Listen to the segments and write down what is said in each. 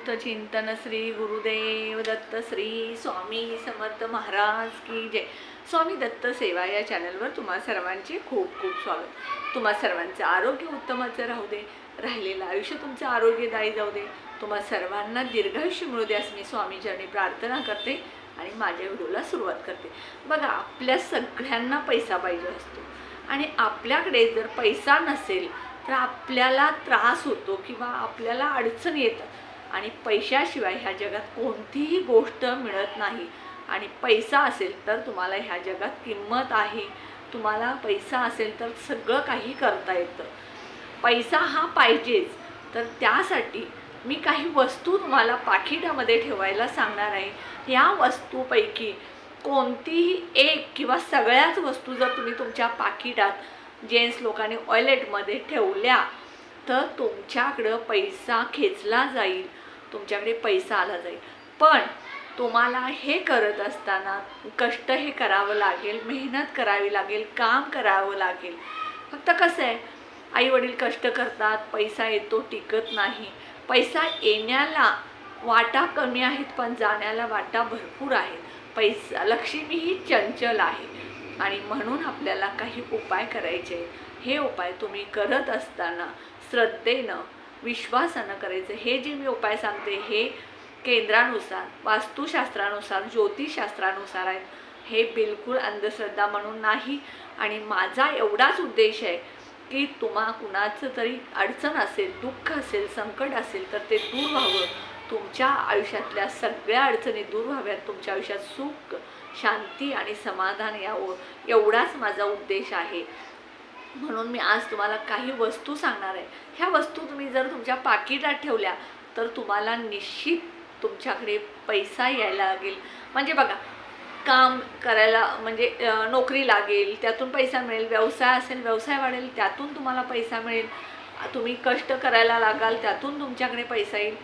अवधूत चिंतन श्री गुरुदेव दत्त श्री स्वामी समर्थ महाराज की जय. स्वामी दत्त सेवा या चॅनलवर तुम्हा सर्वांचे खूप खूप स्वागत. तुम्हा सर्वांचं आरोग्य उत्तमाचं राहू दे. राहिलेलं आयुष्य तुमचं आरोग्यदायी जाऊ दे. तुम्हा सर्वांना दीर्घायुष्य मिळू दे मी स्वामीचरणी प्रार्थना करते आणि माझ्या व्हिडिओला सुरुवात करते. बघा आपल्या सगळ्यांना पैसा पाहिजे असतो. आणि आपल्याकडे जर पैसा नसेल तर आपल्याला त्रास होतो किंवा आपल्याला अडचण येतात आणि पैशाशिवाय ह्या जगात कोणतीही गोष्ट मिळत नाही. आणि पैसा असेल तर तुम्हाला ह्या जगात किंमत आहे. तुम्हाला पैसा असेल तर सगळं काही करता येतं. पैसा हा पाहिजेच. तर त्यासाठी मी काही वस्तू तुम्हाला पाकिटामध्ये ठेवायला सांगणार आहे. या वस्तूपैकी कोणतीही एक किंवा सगळ्याच वस्तू जर तुम्ही तुमच्या पाकिटात जेन्ट्स लोकांनी ऑयलेटमध्ये ठेवल्या तर तुमच्याकडं पैसा खेचला जाईल. तुमच्याकडे पैसा आला जाईल. पण तुम्हाला हे करत असताना कष्ट हे करावं लागेल मेहनत करावी लागेल काम करावं लागेल. फक्त कसं आहे आई वडील कष्ट करतात पैसा येतो टिकत नाही. पैसा येण्याला वाटा कमी आहेत पण जाण्याला वाटा भरपूर आहेत. पैसा लक्ष्मी ही चंचल आहे. आणि म्हणून आपल्याला काही उपाय करायचे हे उपाय तुम्ही करत असताना श्रद्धेनं विश्वासानं करायचं. हे जे मी उपाय सांगते हे केंद्रानुसार वास्तुशास्त्रानुसार ज्योतिषशास्त्रानुसार आहेत. हे बिलकुल अंधश्रद्धा म्हणून नाही. आणि माझा एवढाच उद्देश आहे की तुम्हा कुणाचं तरी अडचण असेल दुःख असेल संकट असेल तर ते दूर व्हावं. तुमच्या आयुष्यातल्या सगळ्या अडचणी दूर व्हाव्यात. तुमच्या आयुष्यात सुख शांती आणि समाधान यावं. एवढाच माझा उद्देश आहे. म्हणून मी आज तुम्हाला काही वस्तू सांगणार आहे. ह्या वस्तू तुम्ही जर तुमच्या पाकिटात ठेवल्या तर तुम्हाला निश्चित तुमच्याकडे पैसा यायला लागेल. म्हणजे बघा काम करायला म्हणजे नोकरी लागेल त्यातून पैसा मिळेल व्यवसाय असेल व्यवसाय वाढेल त्यातून तुम्हाला पैसा मिळेल. तुम्ही कष्ट करायला लागाल त्यातून तुमच्याकडे पैसा येईल.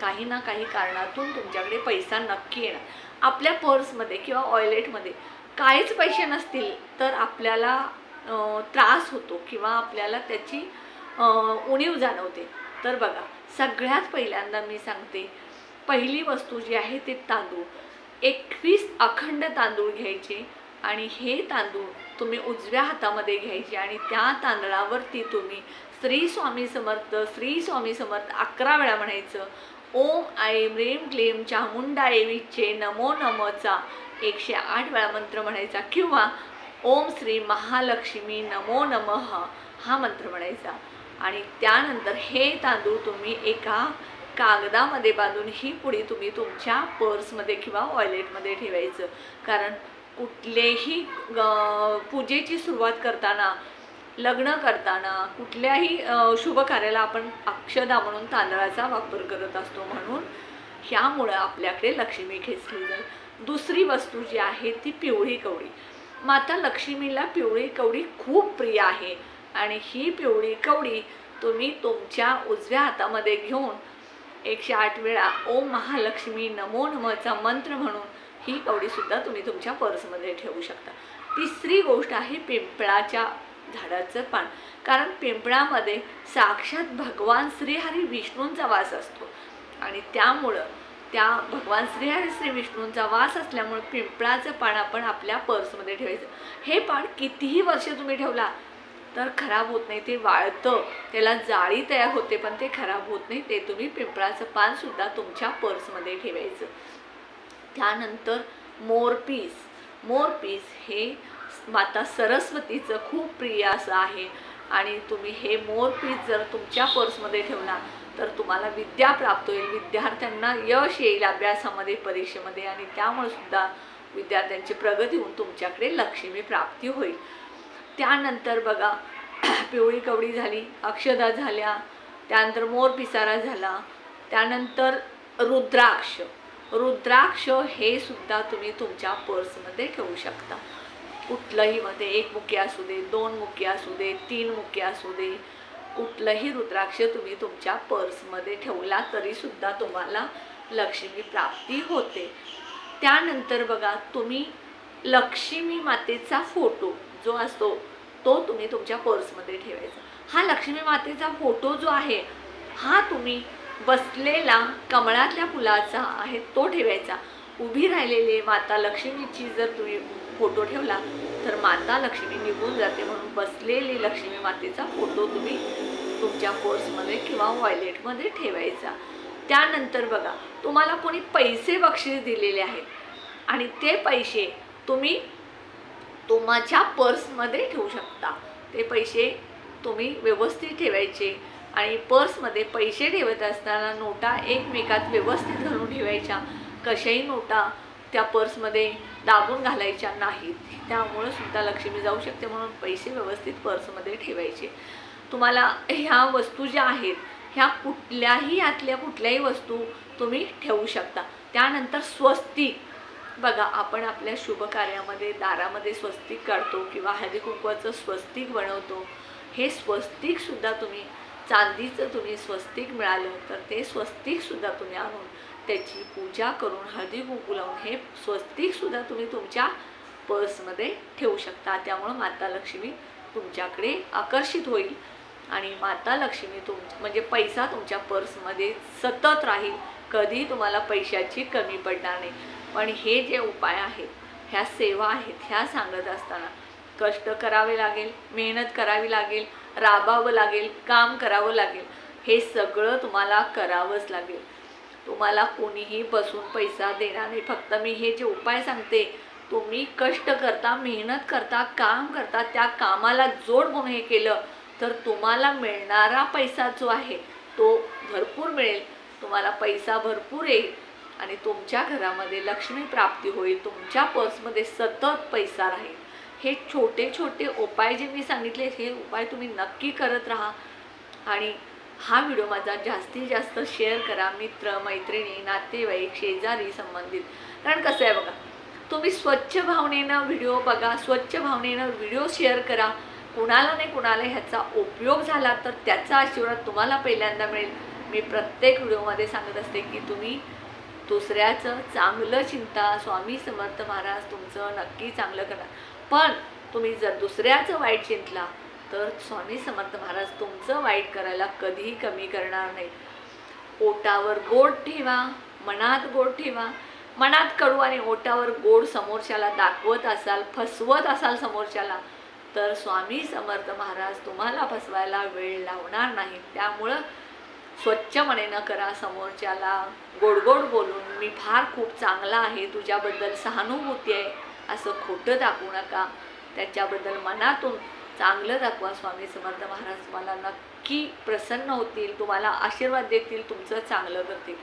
काही ना काही कारणातून तुमच्याकडे पैसा नक्की येणार. आपल्या पर्समध्ये किंवा ऑयलेटमध्ये काहीच पैसे नसतील तर आपल्याला त्रास होतो किंवा आपल्याला त्याची उणीव जाणवते. तर बघा सगळ्यात पहिल्यांदा मी सांगते पहिली वस्तू जी आहे ते तांदूळ. एकवीस अखंड तांदूळ घ्यायचे आणि हे तांदूळ तुम्ही उजव्या हातामध्ये घ्यायचे आणि त्या तांदळावरती तुम्ही श्री स्वामी समर्थ श्री स्वामी समर्थ अकरा वेळा म्हणायचं ओम ऐम रेम क्लेम चामुंडा विच्चे नमो नमचा एकशे आठ वेळा मंत्र म्हणायचा किंवा ओम श्री महालक्ष्मी नमो नमः हा मंत्र म्हणायचा. आणि त्यानंतर हे तांदूळ तुम्ही एका कागदामध्ये बांधून ही पुडी तुम्ही तुमच्या पर्समध्ये किंवा वॉयलेटमध्ये ठेवायचं. कारण कुठलेही ग- पूजेची सुरुवात करताना लग्न करताना कुठल्याही शुभ कार्याला आपण अक्षदा म्हणून तांदळाचा वापर करत असतो म्हणून ह्यामुळं आपल्याकडे लक्ष्मी खेचली जाईल. दुसरी वस्तू जी आहे ती पिवळी कवळी माता लक्ष्मीला पिवळी कवडी खूप प्रिय आहे. आणि ही पिवळी कवडी तुम्ही तुमच्या उजव्या हातामध्ये घेऊन एकशे आठ वेळा ओम महालक्ष्मी नमो नमचा मंत्र म्हणून ही कवडीसुद्धा तुम्ही तुमच्या पर्समध्ये ठेवू शकता. तिसरी गोष्ट आहे पिंपळाच्या झाडाचं पान. कारण पिंपळामध्ये साक्षात भगवान श्रीहरी विष्णूंचा वास असतो. आणि त्यामुळं त्या भगवान श्री श्री विष्णूंचा वास असल्यामुळे पिंपळाचं पान आपण आपल्या पर्समध्ये ठेवायचं. हे पान कितीही वर्ष तुम्ही ठेवला तर खराब होत नाही ते वाळतं. त्याला जाळी तयार होते पण ते खराब होत नाही ते तुम्ही पिंपळाचं पानसुद्धा तुमच्या पर्समध्ये ठेवायचं. त्यानंतर मोरपीस मोरपीस हे माता सरस्वतीचं खूप प्रिय असं आहे. आणि तुम्ही हे मोरपीस जर तुमच्या पर्समध्ये ठेवला तर तुम्हाला विद्या प्राप्त होईल विद्यार्थ्यांना यश येईल अभ्यासामध्ये परीक्षेमध्ये आणि त्यामुळे सुद्धा विद्यार्थ्यांची प्रगती होऊन तुमच्याकडे लक्ष्मी प्राप्ती होईल. त्यानंतर बघा पिवळी कवडी झाली अक्षदा झाल्या त्यानंतर मोर पिसारा झाला त्यानंतर रुद्राक्ष. रुद्राक्ष हे सुद्धा तुम्ही तुमच्या पर्समध्ये ठेवू शकता. कुठलंही मध्ये एक मुखी असू दे दोन मुखी असू दे तीन मुखी असू दे कुठलंही रुद्राक्ष तुम्ही तुमच्या पर्समध्ये ठेवला तरीसुद्धा तुम्हाला लक्ष्मी प्राप्ती होते. त्यानंतर बघा तुम्ही लक्ष्मी मातेचा फोटो जो असतो तो तुम्ही तुमच्या पर्समध्ये ठेवायचा. हा लक्ष्मी मातेचा फोटो जो आहे हा तुम्ही बसलेला कमळातल्या फुलाचा आहे तो ठेवायचा. उभी राहिलेली माता लक्ष्मीची जर तुम्ही फोटो ठेवला तर माता लक्ष्मी निघून जाते म्हणून बसलेली लक्ष्मी मातेचा फोटो तुम्ही तुमच्या पर्समध्ये किंवा वॉयलेटमध्ये ठेवायचा. त्यानंतर बघा तुम्हाला कोणी पैसे बक्षीस दिलेले आहेत आणि ते पैसे तुम्ही तुमच्या पर्समध्ये ठेवू शकता. ते पैसे तुम्ही व्यवस्थित ठेवायचे आणि पर्समध्ये पैसे ठेवत असताना नोटा एकमेकात व्यवस्थित घालून ठेवायच्या. कशाही नोटा त्या पर्समध्ये दाबून घालायच्या नाहीत. त्यामुळं सुद्धा लक्ष्मी जाऊ शकते म्हणून पैसे व्यवस्थित पर्समध्ये ठेवायचे. तुम्हाला ह्या वस्तू ज्या आहेत ह्या कुठल्याही यातल्या कुठल्याही वस्तू तुम्ही ठेवू शकता. त्यानंतर स्वस्तिक बघा आपण आपल्या शुभ कार्यामध्ये दारामध्ये स्वस्तिक काढतो किंवा हळदी कुंकवाचं स्वस्तिक बनवतो हे स्वस्तिकसुद्धा तुम्ही चांदीचं तुम्ही स्वस्तिक मिळालं तर ते स्वस्तिकसुद्धा तुम्ही आणून त्याची पूजा करून हळदी कुंकू लावून हे स्वस्तिकसुद्धा तुम्ही तुमच्या पर्समध्ये ठेवू शकता. त्यामुळं माता लक्ष्मी तुमच्याकडे आकर्षित होईल. आणि माता लक्ष्मी तुम म्हणजे पैसा तुमच्या पर्समध्ये सतत राहील. कधी तुम्हाला पैशाची कमी पडणार नाही. पण हे जे उपाय आहेत ह्या सेवा आहेत ह्या सांगत असताना कष्ट करावे लागेल मेहनत करावी लागेल राबावं लागेल काम करावं लागेल हे सगळं तुम्हाला करावंच लागेल. तुम्हाला कोणीही बसून पैसा देणार नाही. फक्त मी हे जे उपाय सांगते तुम्ही कष्ट करता मेहनत करता काम करता त्या कामाला जोड म्हणून हे केलं तर तुम्हाला मिळणारा पैसा जो आहे तो भरपूर मिळेल. तुम्हाला पैसा भरपूर येईल आणि तुमच्या घरामध्ये लक्ष्मी प्राप्ती होईल. तुमच्या पर्समध्ये सतत पैसा राहील. हे छोटे छोटे उपाय जे मी सांगितले हे उपाय तुम्ही नक्की करत राहा. आणि हा व्हिडिओ माझा जास्तीत जास्त शेअर करा मित्र मैत्रिणी नातेवाईक शेजारी संबंधित. कारण कसं आहे बघा तुम्ही स्वच्छ भावनेनं व्हिडिओ बघा स्वच्छ भावनेनं व्हिडिओ शेअर करा. कुणाला नाही कुणाला ह्याचा उपयोग झाला तर त्याचा आशीर्वाद तुम्हाला पहिल्यांदा मिळेल. मी प्रत्येक व्हिडिओमध्ये सांगत असते की तुम्ही दुसऱ्याचं चांगलं चिंता स्वामी समर्थ महाराज तुमचं नक्की चांगलं करणार पण तुम्ही जर दुसऱ्याचं वाईट चिंतला तर स्वामी समर्थ महाराज तुमचं वाईट करायला कधीही कमी करणार नाही. ओटावर गोड ठेवा मनात गोड ठेवा. मनात कडू आणि ओटावर गोड समोरच्याला दाखवत असाल फसवत असाल समोरच्याला तर स्वामी समर्थ महाराज तुम्हाला फसवायला वेळ लावणार नाही. त्यामुळं स्वच्छ मनेनं करा समोरच्याला. गोड गोड बोलून मी फार खूप चांगला आहे तुझ्याबद्दल सहानुभूती आहे असं खोटं दाखवू नका. त्याच्याबद्दल मनातून चांगलं दाखवा. स्वामी समर्थ महाराज तुम्हाला नक्की प्रसन्न होतील तुम्हाला आशीर्वाद देतील तुमचं चांगलं करतील.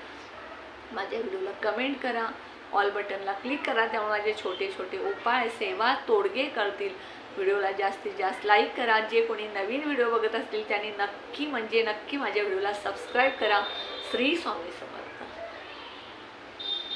माझ्या व्हिडिओला कमेंट करा ऑल बटनला क्लिक करा त्यामुळे माझे छोटे छोटे उपाय सेवा तोडगे कळतील. व्हिडिओला जास्तीत जास्त लाईक करा. जे कोणी नवीन व्हिडिओ बघत असतील त्यांनी नक्की म्हणजे नक्की माझ्या व्हिडिओला सबस्क्राईब करा. श्री स्वामी समर्थ.